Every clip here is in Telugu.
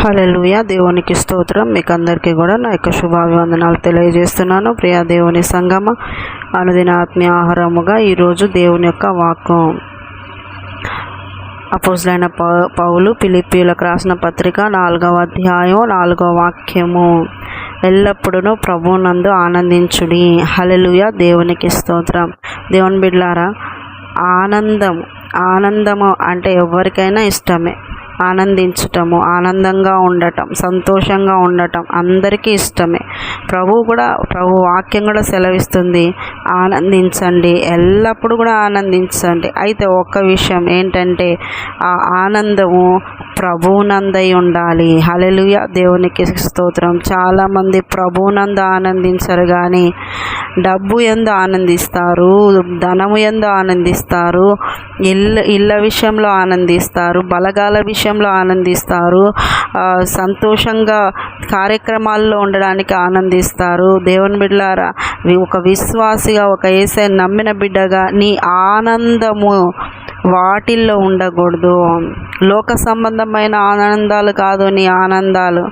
హల్లెలూయా. దేవునికి స్తోత్రం. మీకు అందరికీ కూడా నా యొక్క శుభాభివందనాలు తెలియజేస్తున్నాను. ప్రియా దేవుని సంగమ అనుదిన ఆత్మీయ ఆహారముగా ఈరోజు దేవుని యొక్క వాక్కు. అపోజులైన పౌ పౌలు పిలిపిలకు రాసిన పత్రిక నాలుగవ అధ్యాయం నాలుగవ వాక్యము. ఎల్లప్పుడూ ప్రభునందు ఆనందించుడి. హల్లెలూయా. దేవునికి స్తోత్రం. దేవుని బిడ్లారా ఆనందం ఆనందము అంటే ఎవరికైనా ఇష్టమే. ఆనందించటము ఆనందంగా ఉండటం సంతోషంగా ఉండటం అందరికీ ఇష్టమే. ప్రభు కూడా ప్రభు వాక్యం కూడా సెలవిస్తుంది ఆనందించండి ఎల్లప్పుడూ కూడా ఆనందించండి. అయితే ఒక్క విషయం ఏంటంటే ఆ ఆనందము ప్రభువునందై ఉండాలి. హలెలుయ దేవునికి స్తోత్రం. చాలామంది ప్రభునంద ఆనందించరు కానీ డబ్బు ఎందు ఆనందిస్తారు ధనము ఎందు ఆనందిస్తారు ఇళ్ళ ఇళ్ళ విషయంలో ఆనందిస్తారు బలగాల విషయం విషయంలో ఆనందిస్తారు. సంతోషంగా కార్యక్రమాల్లో ఉండడానికి ఆనందిస్తారు. దేవుని బిడ్డలారా ఒక విశ్వాసిగా ఒక ఏసై నమ్మిన బిడ్డగా నీ ఆనందము వాటిల్లో ఉండకూడదు. లోక సంబంధమైన ఆనందాలు కాదు నీ ఆనందాలు.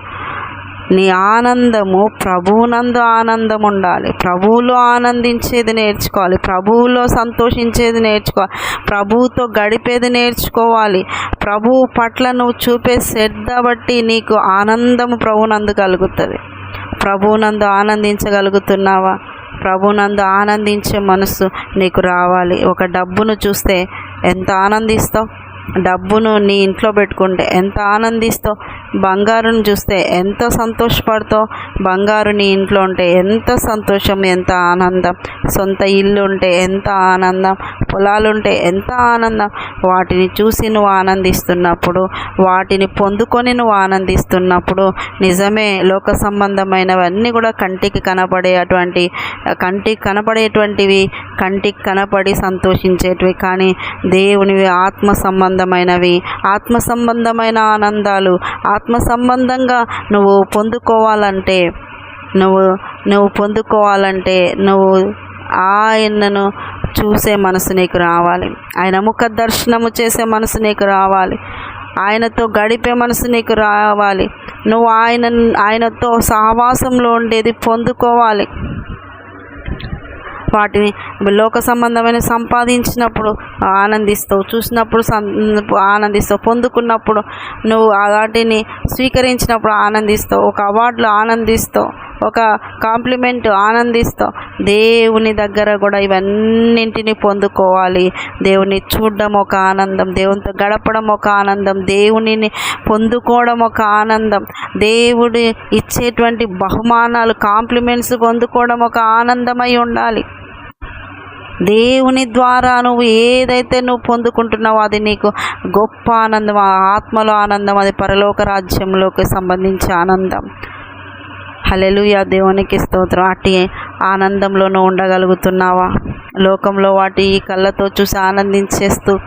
నీ ఆనందము ప్రభువునందు ఆనందం ఉండాలి ప్రభువులో ఆనందించేది నేర్చుకోవాలి. ప్రభువులో సంతోషించేది నేర్చుకోవాలి. ప్రభువుతో గడిపేది నేర్చుకోవాలి. ప్రభువు పట్ల నువ్వు చూపే శ్రద్ధ బట్టి నీకు ఆనందము ప్రభువునందు కలుగుతుంది. ప్రభువునందు ఆనందించగలుగుతున్నావా? ప్రభునందు ఆనందించే మనసు నీకు రావాలి. ఒక డబ్బును చూస్తే ఎంత ఆనందిస్తావు? డబ్బును నీ ఇంట్లో పెట్టుకుంటే ఎంత ఆనందిస్తావు? బంగారుని చూస్తే ఎంత సంతోషపడతావు? బంగారు నీ ఇంట్లో ఉంటే ఎంత సంతోషం ఎంత ఆనందం. సొంత ఇల్లు ఉంటే ఎంత ఆనందం. పొలాలు ఉంటే ఎంత ఆనందం. వాటిని చూసి నువ్వు ఆనందిస్తున్నప్పుడు వాటిని పొందుకొని నువ్వు ఆనందిస్తున్నప్పుడు నిజమే లోక సంబంధమైనవన్నీ కూడా కంటికి కనపడేటువంటి కంటికి కనపడేటువంటివి కంటికి కనపడి సంతోషించేటివి. కానీ దేవునివి ఆత్మ సంబంధమైనవి. ఆత్మ సంబంధమైన ఆనందాలు ఆత్మ సంబంధంగా నువ్వు పొందుకోవాలంటే నువ్వు నువ్వు పొందుకోవాలంటే నువ్వు ఆయనను చూసే మనసు నీకు రావాలి. ఆయన ముఖ దర్శనము చేసే మనసు నీకు రావాలి. ఆయనతో గడిపే మనసు నీకు రావాలి. నువ్వు ఆయన ఆయనతో సహవాసంలో ఉండేది పొందుకోవాలి. వాటిని లోక సంబంధమైన సంపాదించినప్పుడు ఆనందిస్తావు చూసినప్పుడు ఆనందిస్తావు పొందుకున్నప్పుడు నువ్వు ఆ వాటిని స్వీకరించినప్పుడు ఆనందిస్తావు ఒక అవార్డులు ఆనందిస్తావు ఒక కాంప్లిమెంట్ ఆనందిస్తావు దేవుని దగ్గర కూడా ఇవన్నింటిని పొందుకోవాలి. దేవుని చూడడం ఒక ఆనందం దేవునితో గడపడం ఒక ఆనందం దేవునిని పొందుకోవడం ఒక ఆనందం దేవుడి ఇచ్చేటువంటి బహుమానాలు కాంప్లిమెంట్స్ పొందుకోవడం ఒక ఆనందమై ఉండాలి. దేవుని ద్వారా నువ్వు ఏదైతే నువ్వు పొందుకుంటున్నావో అది నీకు గొప్ప ఆనందం ఆత్మలో ఆనందం అది పరలోక రాజ్యంలోకి సంబంధించి ఆనందం. హలెలుయా దేవునికి స్తోత్రం. అట్టి ఆనందంలో నువ్వు ఉండగలుగుతున్నావా? లోకంలో వాటి కళ్ళతో చూసి ఆనందించేస్తూ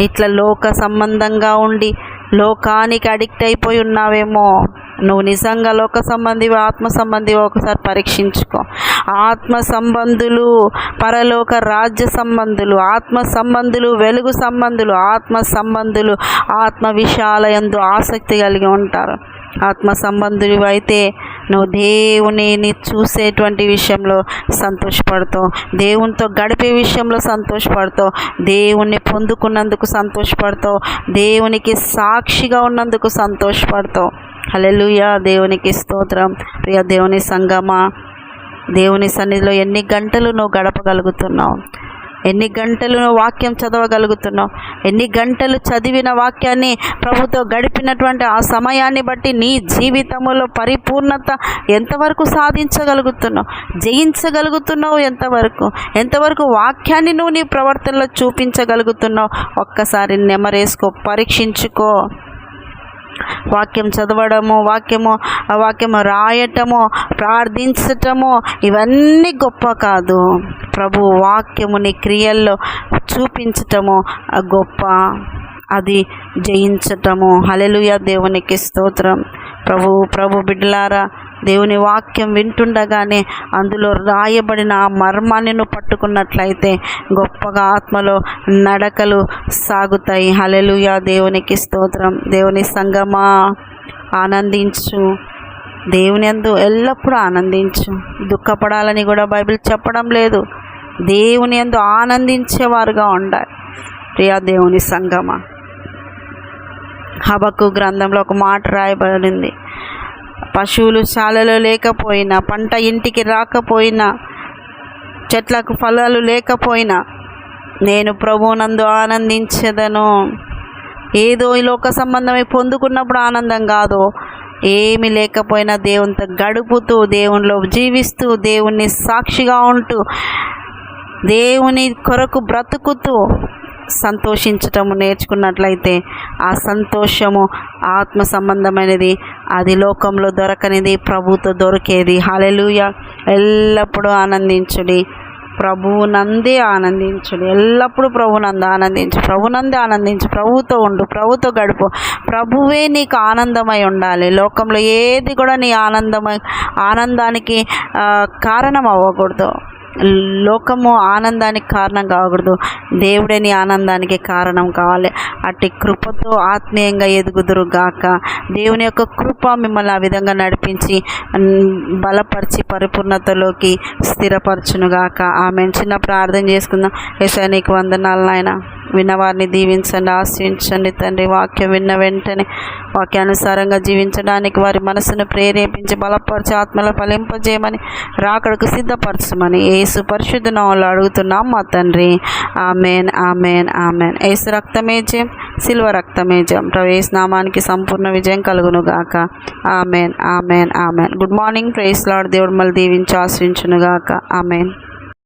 ఇట్లా లోక సంబంధంగా ఉండి లోకానికి అడిక్ట్ అయిపోయి ఉన్నావేమో? నువ్వు నిజంగా లోక సంబంధివి ఆత్మ సంబంధివి ఒకసారి పరీక్షించుకో. ఆత్మ సంబంధులు పరలోక రాజ్య సంబంధులు ఆత్మ సంబంధులు వెలుగు సంబంధులు ఆత్మ సంబంధులు ఆత్మ విషయాలయందు ఆసక్తి కలిగి ఉంటారు. ఆత్మ సంబంధులు అయితే నువ్వు దేవునిని చూసేటువంటి విషయంలో సంతోషపడతావు. దేవునితో గడిపే విషయంలో సంతోషపడతావు. దేవుణ్ణి పొందుకున్నందుకు సంతోషపడతావు. దేవునికి సాక్షిగా ఉన్నందుకు సంతోషపడతావు. హల్లెలూయా. దేవునికి స్తోత్రం. ప్రియ దేవుని సంగమా దేవుని సన్నిధిలో ఎన్ని గంటలు నువ్వు గడపగలుగుతున్నావు? ఎన్ని గంటలు నువ్వు వాక్యం చదవగలుగుతున్నావు? ఎన్ని గంటలు చదివిన వాక్యాన్ని ప్రభుతో గడిపినటువంటి ఆ సమయాన్ని బట్టి నీ జీవితంలో పరిపూర్ణత ఎంతవరకు సాధించగలుగుతున్నావు? జయించగలుగుతున్నావు ఎంతవరకు? ఎంతవరకు వాక్యాన్ని నువ్వు నీ ప్రవర్తనలో చూపించగలుగుతున్నావు? ఒక్కసారి నెమరేసుకో పరీక్షించుకో. వాక్యం చదవడము వాక్యము ఆ వాక్యము రాయటము ప్రార్థించటము ఇవన్నీ గొప్ప కాదు. ప్రభు వాక్యముని క్రియల్లో చూపించటము గొప్ప అది జయించటము. హలెలుయ దేవునికి స్తోత్రం. ప్రభు ప్రభు బిడ్డలారా దేవుని వాక్యం వింటుండగానే అందులో రాయబడిన ఆ మర్మాన్ని నువ్వు పట్టుకున్నట్లయితే గొప్పగా ఆత్మలో నడకలు సాగుతాయి. హలెలుయా దేవునికి స్తోత్రం. దేవుని సంగమా ఆనందించు. దేవుని యందు ఎల్లప్పుడూ ఆనందించు. దుఃఖపడాలని కూడా బైబిల్ చెప్పడం లేదు. దేవుని యందు ఆనందించేవారుగా ఉండాలి. ప్రియా దేవుని సంగమ హబక్కు గ్రంథంలో ఒక మాట రాయబడింది. పశువులు శాలలో లేకపోయినా పంట ఇంటికి రాకపోయినా చెట్లకు ఫలాలు లేకపోయినా నేను ప్రభువునందు ఆనందించదను. ఏదో ఈ లోక సంబంధమై పొందుకున్నప్పుడు ఆనందం కాదు. ఏమి లేకపోయినా దేవునితో గడుపుతూ దేవునిలో జీవిస్తూ దేవుణ్ణి సాక్షిగా ఉంటూ దేవుని కొరకు బ్రతుకుతూ సంతోషించటము నేర్చుకున్నట్లయితే ఆ సంతోషము ఆత్మ సంబంధమైనది అది లోకంలో దొరకనిది ప్రభుతో దొరికేది. హలెలుయ ఎల్లప్పుడూ ఆనందించుడి. ప్రభువునందే ఆనందించుడు. ఎల్లప్పుడూ ప్రభునందు ఆనందించు. ప్రభునందే ఆనందించు. ప్రభుతో ఉండు. ప్రభుతో గడుపు. ప్రభువే నీకు ఆనందమై ఉండాలి. లోకంలో ఏది కూడా నీ ఆనందమై ఆనందానికి కారణం అవ్వకూడదు. లోకము ఆనందానికి కారణం కాకూడదు. దేవుడే నీ ఆనందానికి కారణం కావాలి. అట్టి కృపతో ఆత్మీయంగా ఎదుగుదురు గాక. దేవుని యొక్క కృప మిమ్మల్ని ఆ విధంగా నడిపించి బలపరిచి పరిపూర్ణతలోకి స్థిరపరచును గాక. ఆమె చిన్న ప్రార్థన చేసుకుందాం. ఏసా నీకు వందనాలు నాయన. విన్నవారిని దీవించండి ఆశ్రయించండి తండ్రి. వాక్యం విన్న వెంటనే వాక్యానుసారంగా జీవించడానికి వారి మనసును ప్రేరేపించి బలపరిచి ఆత్మలో ఫలింపజేయమని రాకడకు సిద్ధపరచమని ఏసు పరిశుద్ధ నామములో అడుగుతున్నాం మా తండ్రి. Amen amen amen. ఏసు రక్తమేజం సిల్వ రక్తమేజం ప్రవేశ నామానికి సంపూర్ణ విజయం కలుగును గాక amen amen amen. Good morning praise Lord దేవుడు మళ్ళీ దీవించి ఆశ్రయించునుగాక ఆమెన్.